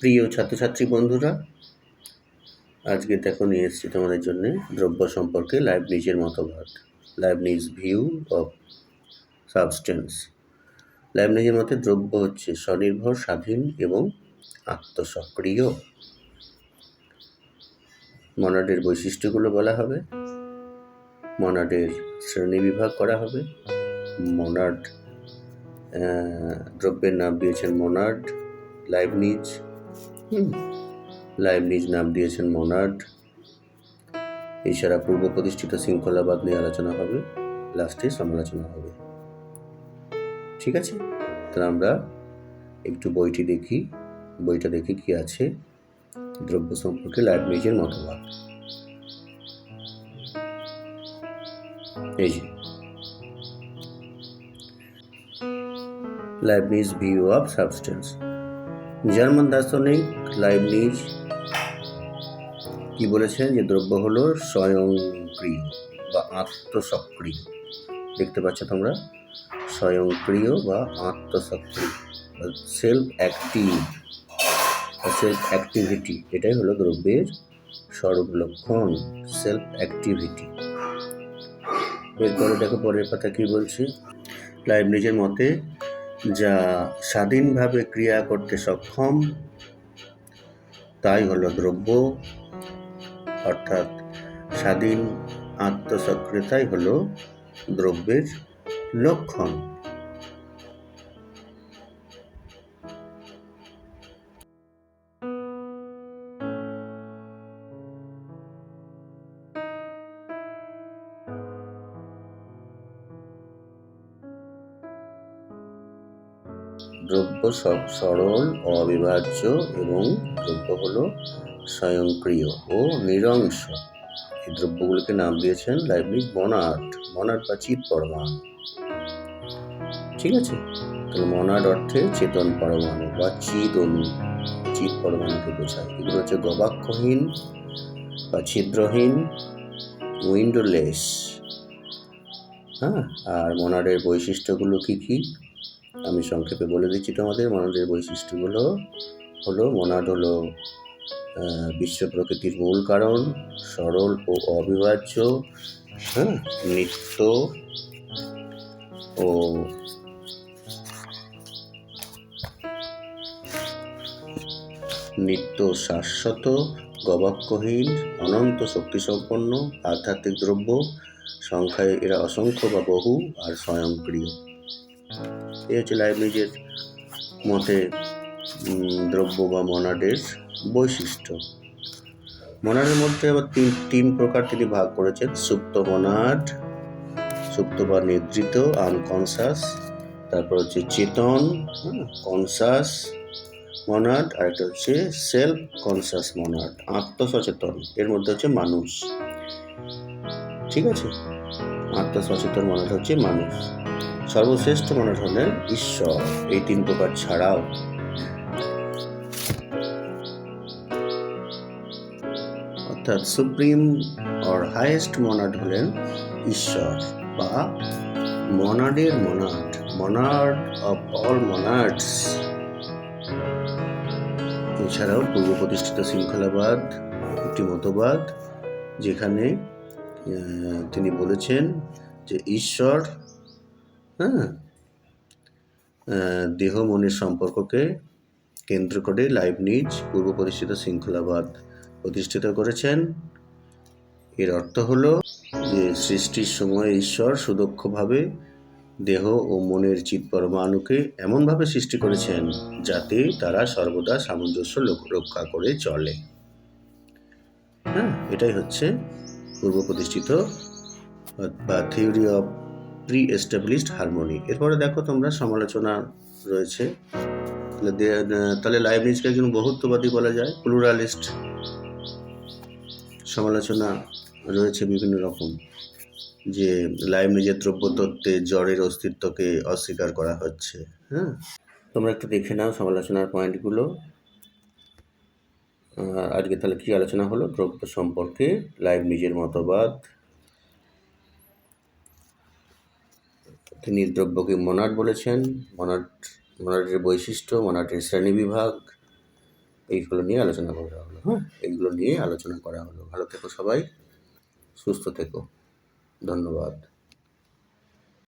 প্রিয় ছাত্রছাত্রী বন্ধুরা, আজকে দেখো নিয়ে এসেছি তোমাদের জন্য দ্রব্য সম্পর্কে লাইবনিজের মতবাদ। লাইবনিজ ভিউ অফ সাবস্টেন্স লাইবনিজের মতে দ্রব্য হচ্ছে স্বনির্ভর, স্বাধীন এবং আত্মসক্রিয়। মনাডের বৈশিষ্ট্যগুলো বলা হবে। মনাডের শ্রেণীবিভাগ করা হবে। মনাড দ্রব্যের নাম দিয়েছেন মনাড লাইবনিজ হুম। লাইবনিজ নাম দিয়েছেন মনাড এছাড়া পূর্ব প্রতিষ্ঠিত শৃঙ্খলাবাদ নিয়ে আলোচনা হবে। লাস্টে সমালোচনা হবে। ঠিক আছে? তাহলে আমরা একটু বইটি দেখি। বইটা দেখি কি আছে? দ্রব্য সম্পর্কে লাইবনিজের মতবাদ। এই যে। Leibniz view of substance. German দার্শনিক লাইবনিজ কি বলেছেন যে দ্রব্য হলো স্বয়ংক্রিয় বা আত্মসক্রিয়? দেখতে পাচ্ছ তোমরা স্বয়ংক্রিয় বা আত্মসক্রিয় সেলফ অ্যাক্টিভ সেলফ অ্যাক্টিভিটি এটাই হলো দ্রব্যের স্বরূপ লক্ষণ সেলফ অ্যাক্টিভিটি এরপরে দেখো পরের কথা কি বলছে? লাইবনিজের মতে যা স্বাধীনভাবে ক্রিয়া করতে সক্ষম তাই হলো দ্রব্য। অর্থাৎ স্বাধীন আত্মসক্রিয়তাই হলো দ্রব্যের লক্ষণ। দ্রব্য সব সরল, অবিভাজ্য এবং দ্রব্য হলো স্বয়ংক্রিয় ও নিরংশ। এই দ্রব্যগুলোকে নাম দিয়েছেন লাইবনিজ মনাট মনাট বা চিত পরমাণু। ঠিক আছে? তাহলে মনাট অর্থে চেতন পরমাণু বা চিত অনু চিত পরমাণুকে বোঝায়। এগুলো হচ্ছে গবাক্ষহীন বা ছিদ্রহীন উইন্ডোলেস। হ্যাঁ? আর মনাডের বৈশিষ্ট্যগুলো কী কি? আমি সংক্ষেপে বলে দিচ্ছি তোমাদের মনাডের বৈশিষ্ট্যগুলো হলো, মনাড হলো বিশ্ব প্রকৃতির মূল কারণ, সরল ও অবিভাজ্য হ্যাঁ নিত্য ও নিত্য শাশ্বত, গবাক্ষহীন, অনন্ত শক্তিসম্পন্ন, আধ্যাত্মিক দ্রব্য, সংখ্যায় এরা অসংখ্য বা বহু আর স্বয়ংক্রিয়। এই হচ্ছে লাইব্রেরিজের মতে দ্রব্য বা মনাডের বৈশিষ্ট্য। মনাডের মধ্যে আবার তিন তিন প্রকার তিনি ভাগ করেছেন। সুপ্ত মনাড সুপ্ত বা নিদ্রিত আনকনসাস তারপর হচ্ছে চেতন কনসাস মনাড আর একটা হচ্ছে সেলফ কনসাস মনাড আত্মসচেতন, এর মধ্যে হচ্ছে মানুষ। ঠিক আছে? আত্মসচেতন মনাড হচ্ছে মানুষ। সর্বশ্রেষ্ঠ মনাড হলেন ঈশ্বর এই তিন প্রকার ছাড়াও। অর্থাৎ সুপ্রিম অর হাইয়েস্ট মনাড হলেন ঈশ্বর বা মনাডের monad monad of all monads. এছাড়াও পূর্ব প্রতিষ্ঠিত শৃঙ্খলাবাদ, একটি মতবাদ, যেখানে তিনি বলেছেন যে ঈশ্বর হ্যাঁ। দেহ মনের সম্পর্ককে কেন্দ্র করে লাইবনিজ পূর্ব প্রতিষ্ঠিত শৃঙ্খলাবাদ প্রতিষ্ঠিত করেছেন। এর অর্থ হল যে সৃষ্টির সময় ঈশ্বর সুদক্ষভাবে দেহ ও মনের চিৎ পরমাণুকে এমনভাবে সৃষ্টি করেছেন যাতে তারা সর্বদা সামঞ্জস্য রক্ষা করে চলে। হ্যাঁ এটাই হচ্ছে পূর্ব প্রতিষ্ঠিত বা theory of pre established harmony এরপরে দেখো তোমরা সমালোচনা রয়েছে। তাহলে লাইব্রেরিজকে একজন বহুত্ববাদী বলা যায় প্লুরালিস্ট সমালোচনা রয়েছে বিভিন্ন রকম, যে লাইভ নিজের দ্রব্য তত্ত্বে জ্বরের অস্তিত্বকে অস্বীকার করা হচ্ছে হ্যাঁ? তোমরা একটু দেখে নাও সমালোচনার পয়েন্টগুলো। আজকে তাহলে কী আলোচনা হলো? দ্রব্য সম্পর্কে লাইভ নিজের মতবাদ। তিনি দ্রব্যকে মনাট বলেছেন। মনাট মনাটের বৈশিষ্ট্য মনাটের শ্রেণীবিভাগ এইগুলো নিয়ে আলোচনা করা হলো। হ্যাঁ। এইগুলো নিয়ে আলোচনা করা হলো। ভালো থেকো সবাই সুস্থ থেকো। ধন্যবাদ।